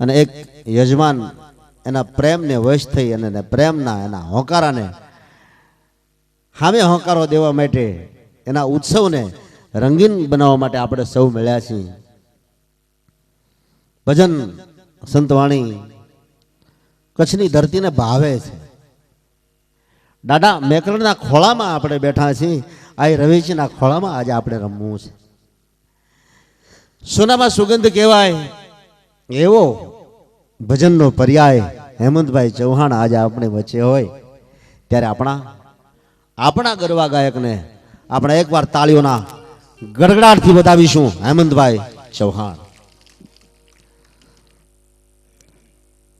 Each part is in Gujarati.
અને એક યજમાન એના પ્રેમને વશ થઈ અને એને પ્રેમના એના હોંકારાને સામે હોંકારો દેવા માટે એના ઉત્સવને રંગીન બનાવવા માટે આપણે સૌ મળ્યા છીએ. ભજન સંતવાણી કચ્છની ધરતીને ભાવે છે. દાદા મેકરણના ખોળામાં આપણે બેઠા છીએ. આ રવેચીના ખોળામાં આજે આપણે રમવું છે. સોનામાં સુગંધ કહેવાય. એવો ભજનનો પર્યાય હેમંતભાઈ ચૌહાણ આજે આપણે વચ્ચે હોય. ત્યારે આપણા આપણા ગરવા ગાયકને આપણે એકવાર તાળીઓના ગડગડાટથી બતાવીશું હેમંતભાઈ ચૌહાણ.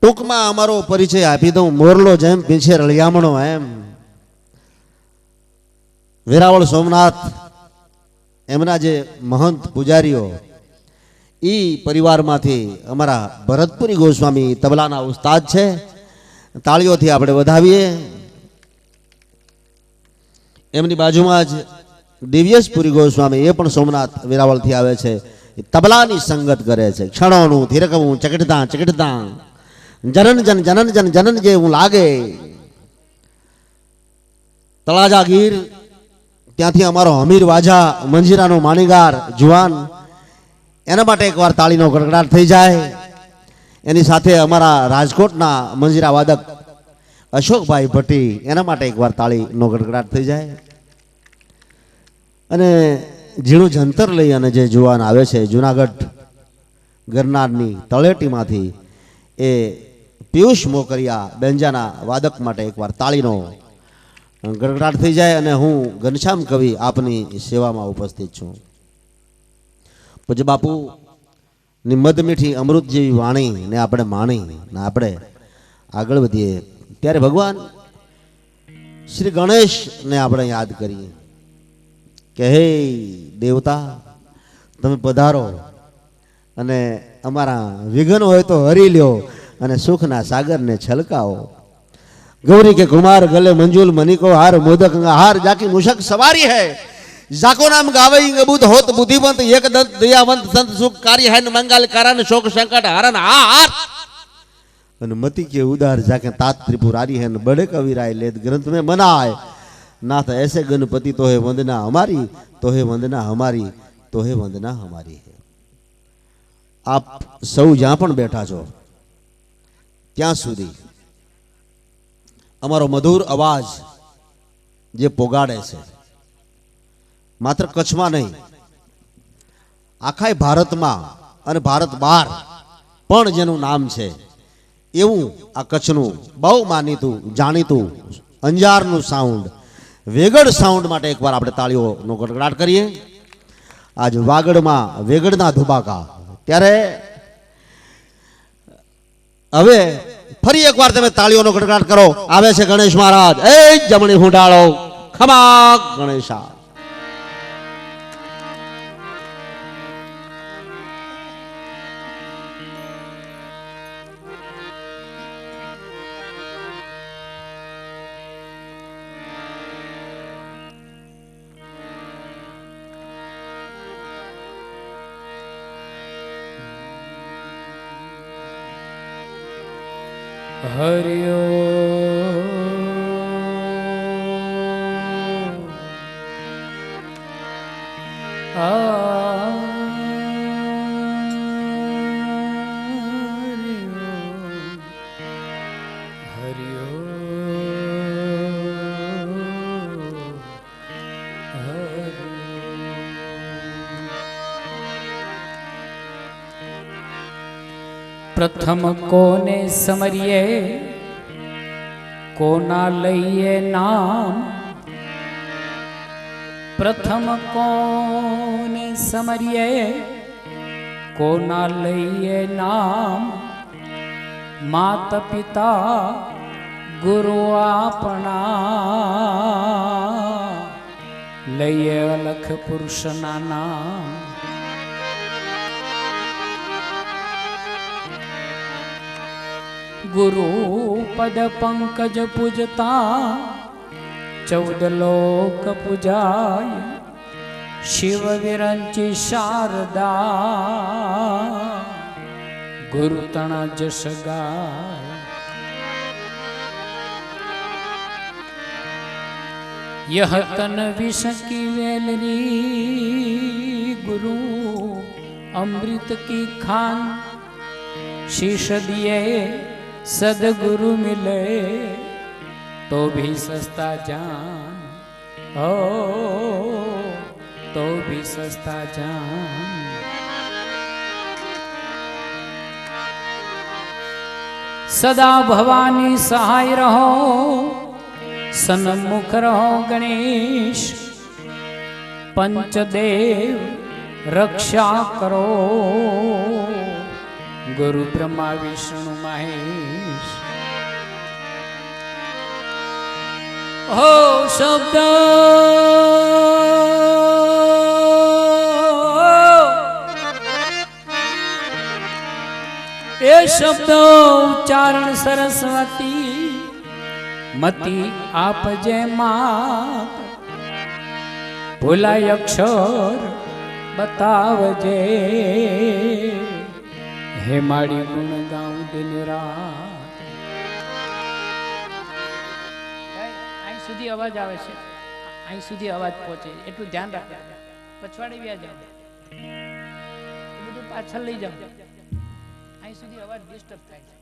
ટૂંકમાં અમારો પરિચય આપી દઉં. મોરલો જેમ પીછે રળિયામણો એમ. વેરાવળ સોમનાથ, એમના જે મહંત પૂજારીઓ ઈ પરિવારમાંથી અમારા ભરતપુરી ગોસ્વામી તબલાના ઉસ્તાદ છે. તાળીઓથી આપણે વધાવીએ. એમની બાજુમાં જ દિવ્યેશપુરી ગોસ્વામી એ પણ સોમનાથ વેરાવળથી આવે છે. એ તબલાની સંગત કરે છે. ક્ષણોનું ધીરકવું, ચકટતા ચકટતા. જનન, જન જનન જન, જનન જેવું લાગે. તળાજા ગીર ત્યાંથી અમારો હમીર વાજા, મંજીરાનો માણીગાર, જુવાન એના માટે એકવાર તાળીનો ગડગડાટ થઈ જાય. એની સાથે અમારા રાજકોટના મંજીરા વાદક અશોકભાઈ ભટ્ટી એના માટે એકવાર તાળીનો ગડગડાટ થઈ જાય. અને ઝીણું જંતર લઈ અને જે જુવાન આવે છે, જુનાગઢ ગરનારની તળેટીમાંથી એ પિયુષ મોકરિયા બેંજાના વાદક માટે એકવાર તાળીનો ગડગડાટ થઈ જાય અને હું ઘનશ્યામ કવિ આપની સેવામાં ઉપસ્થિત છું. પૂજ્ય બાપુ, ની મધ મીઠી અમૃત જેવી વાણી ને આપણે માણી ને આપણે આગળ વધીએ. ત્યારે ભગવાન શ્રી ગણેશને આપણે યાદ કરીએ. કે હે દેવતા, તમે પધારો અને અમારા વિઘ્ન હોય તો હરી લ્યો અને સુખના સાગરને છલકાવો. ગૌરી કે કુમાર ગલે મંજુલ મનિકો હાર મોદક હાર જાકી મુશક સવારી હૈ. જાકો નામ ગાવે અંગભૂત હોત બુદ્ધિવંત એક દંત, દયાવંત, સંત, સુખ, કાર્ય, હેન, મંગલ, કારણ, શોક, સંકટ, હરણ હાર અને મતિ કે ઉદાર જાકે तात ત્રિપુરારી હેન બડે કવિરાય લેત ગ્રંથ મે મનાય નાથ એસે ગણપતિ તો હે વંદના અમારી, તો હે વંદના અમારી, તો હે વંદના અમારી હે. આપ સૌ જ્યાં પણ બેઠા છો, ત્યાં સુધી અમારો મધુર અવાજ જે પોગાડે છે માત્ર કચ્છમાં નહીં. આખા ભારતમાં અને ભારત બહાર પણ જેનું નામ છે, એવું આ કચ્છનું બહુ માનીતું, જાણીતું, અંજારનું સાઉન્ડ વેગડ સાઉન્ડ માટે એકવાર આપણે તાળીઓનો ગડગડાટ કરીએ. આજ વાગડમાં વેગડના ધુબાકા. ત્યારે હવે ફરી એકવાર તમે તાળીઓનો ગડગડાટ કરો. આવે છે ગણેશ મહારાજ. એ જમણી હુંડાળો. ખમા ગણેશા. हरि પ્રથમ કોને સમરીએ? કોના લઈએ નામ? પ્રથમ કોને સમરીએ? કોના લઈએ નામ? માત પિતા ગુરુ આપણા. લઈએ અલખ પુરુષના નામ. गुरु पद पंकज पूजता। चौद लोक पूजाय शिव विरंची शारदा। गुरु तना जस गाय यह तन विष की वेलरी। गुरु अमृत की खान। शीष दिए सदगुरु मिले तो भी सस्ता जान। हो तो भी सस्ता जान। सदा भवानी सहाय रहो, सन्मुख रहो गणेश। पंचदेव रक्षा करो। गुरु ब्रह्मा, विष्णु, महेश। હો શબ્દ. એ શબ્દ ઉચ્ચારણ સરસ્વતી મતી આપજે માત. ભૂલાય અક્ષર બતાવજે. હે માડી ગુણ ગાઉં દિન રાત સુધી અવાજ આવે છે. અહીં સુધી અવાજ પહોંચે એટલું ધ્યાન રાખજો. પછવાડે વ્યા જાઓ. બધું પાછળ લઈ જાઓ. અહીં સુધી અવાજ ડિસ્ટર્બ થાય છે.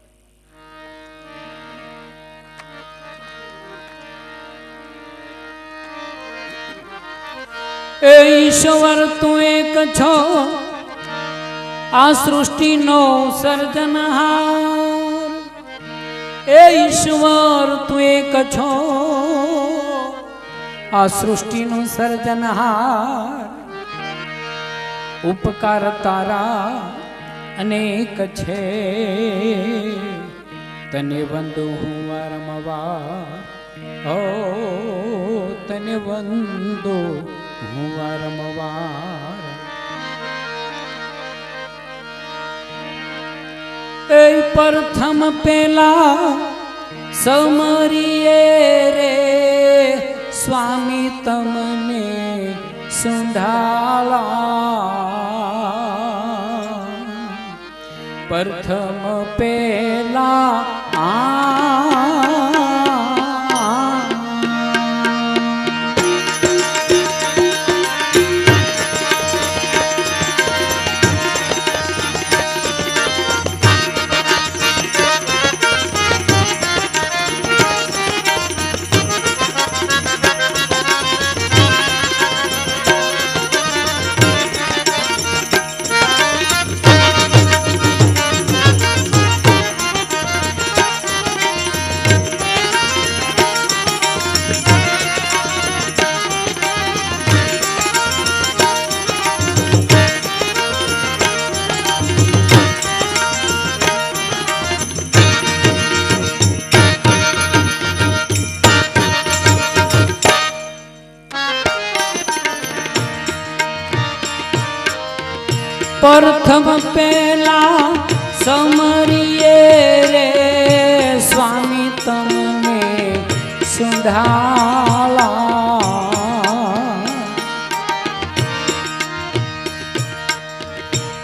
એ ઈશ્વર, તું એક છો. આ સૃષ્ટિનો સર્જનહાર. એ ઈશ્વર, તું એક છો. આ સૃષ્ટિનું સર્જનહાર ઉપકાર તારા અનેક છે. તને વંદુ હું વારંવાર. ઓ, તને વંદો હું વારંવાર. એ પ્રથમ પેલા સમરીએ રે. સ્વામી તમને સુંઢાલા. પ્રથમ પેલા આ સુંધાલા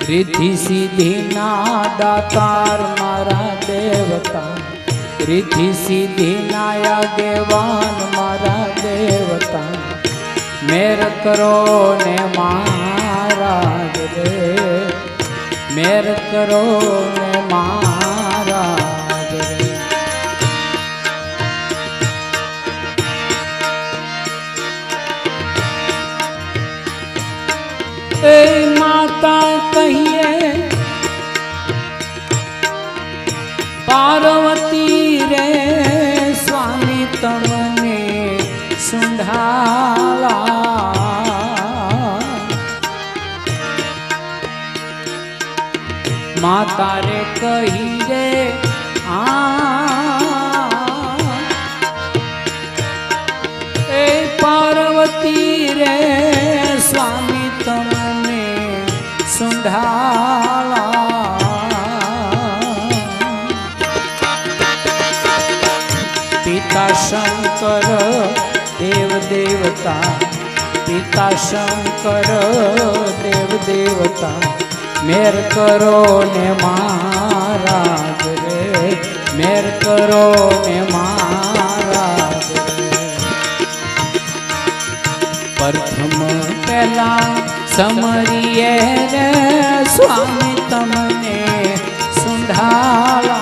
રિદ્ધિ સિદ્ધિ ના દાતાર મારા દેવતા રિદ્ધિ સિદ્ધિ નાયા દેવાન મારા દેવતા મેર કરો ને મહારાજ રે મેર કરો ને મહારાજ શંકર દેવ દેવતા પિતા શંકર દેવ દેવતા મેર કરો ને મા મહારાજ રે મેર કરો ને મહારાજ રે પ્રથમ પહેલા સમરીએ રે સ્વામી તમને સુંઢાલા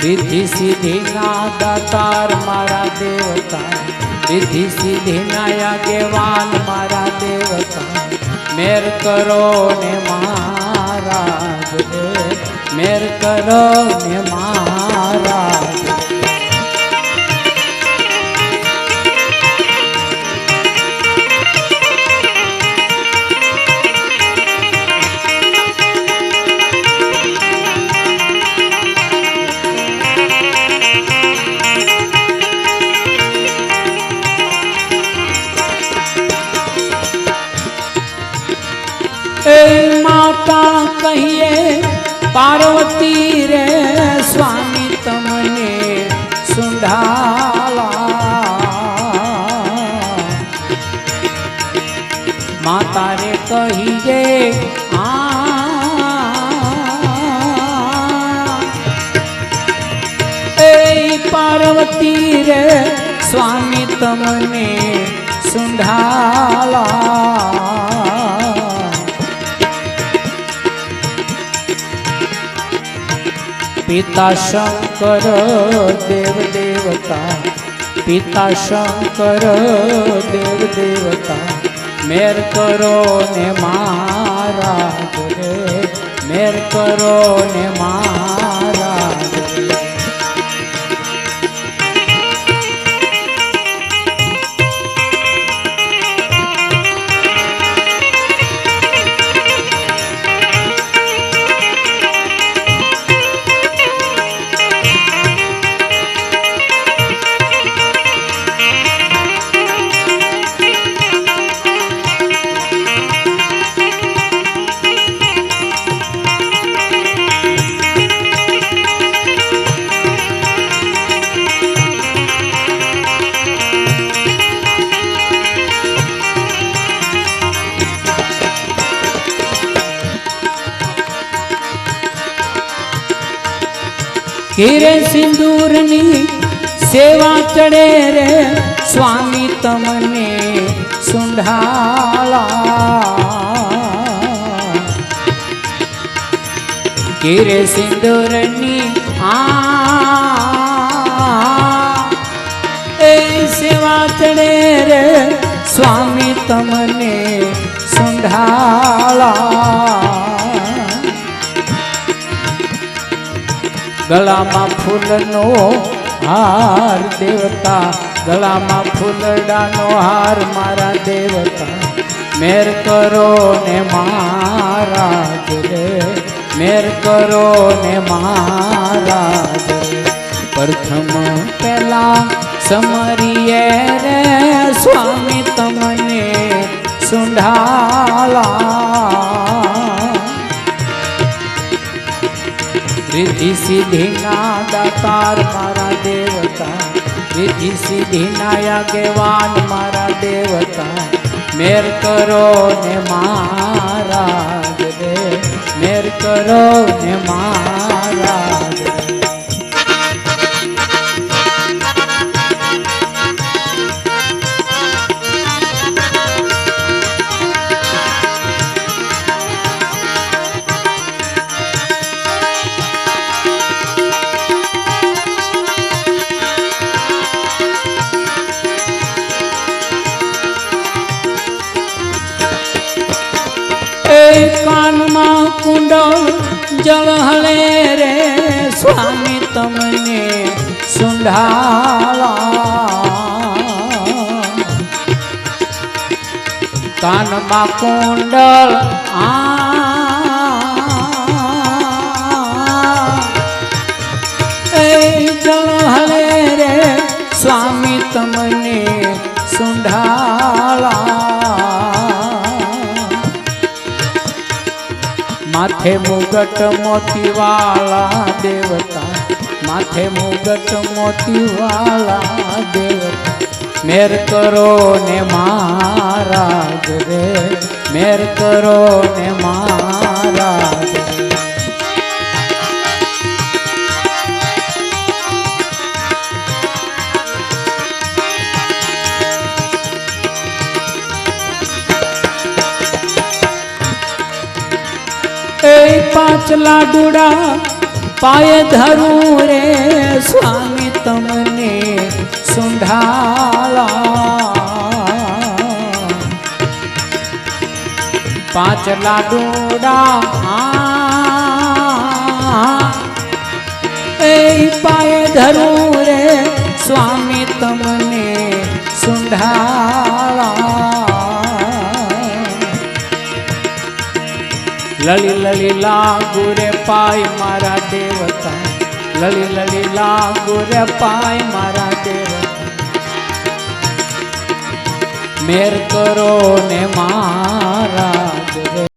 રિદ્ધિ સિદ્ધિ ના દાતાર મારા દેવતા રિદ્ધિ સિદ્ધિ ના આગેવાન મારા દેવતા મેર કરો ને મહારાજ મેર કરો ને મહારાજ. માતા કહીએ, પાર્વતી રે સ્વામી તમને સુંઢાલા. માતા રે કહીએ પાર્વતી રે સ્વામી તમને સુંઢાલા. પિતા શંકર દેવ દેવતા, પિતા શંકર દેવ દેવતા, મેર કરો ને મારા મેર કરો ને મહારાજ હીરે સિંદૂરની સેવા ચડે રે સ્વામી તમને સુંઢાલા હીરે સિંદૂરની આ એ સેવા ચડે રે સ્વામી તમને સુંઢાલા ગળામાં ફૂલનો હાર દેવતા, ગળામાં ફૂલડાનો હાર મારા દેવતા. મેર કરો ને મહારાજ રે, મેર કરો ને મહારાજ પ્રથમ પહેલા સમરીએ રે, સ્વામી તમને સુંઢાલા રિદ્ધિ સિદ્ધિ ના દાતાર મારા દેવતા. રિદ્ધિ સિદ્ધિ ના આગેવાન મારા દેવતા. મેર કરો ને મારા રે, મેર કરો ને મહારાજ જળ હલે રે સ્વામી તમને સુંઢાલા કાનમાં કુંડળ આ માથે મુગટ મોતીવાલા દેવતા, માથે મુગટ મોતીવાલા દેવતા. મેર કરો ને મહારાજ રે, મેર કરો ને મારા લાડુડા પાય ધરું રે સ્વામી તમને સુંઢાલા. પાંચ લાડુડા એ પાય ધરું રે સ્વામી લલી લલી લાગુ રે પાય મારા દેવતા. લલી લલી લાગુ રે પાય મારા દેવતા. મેર કરો ને મારા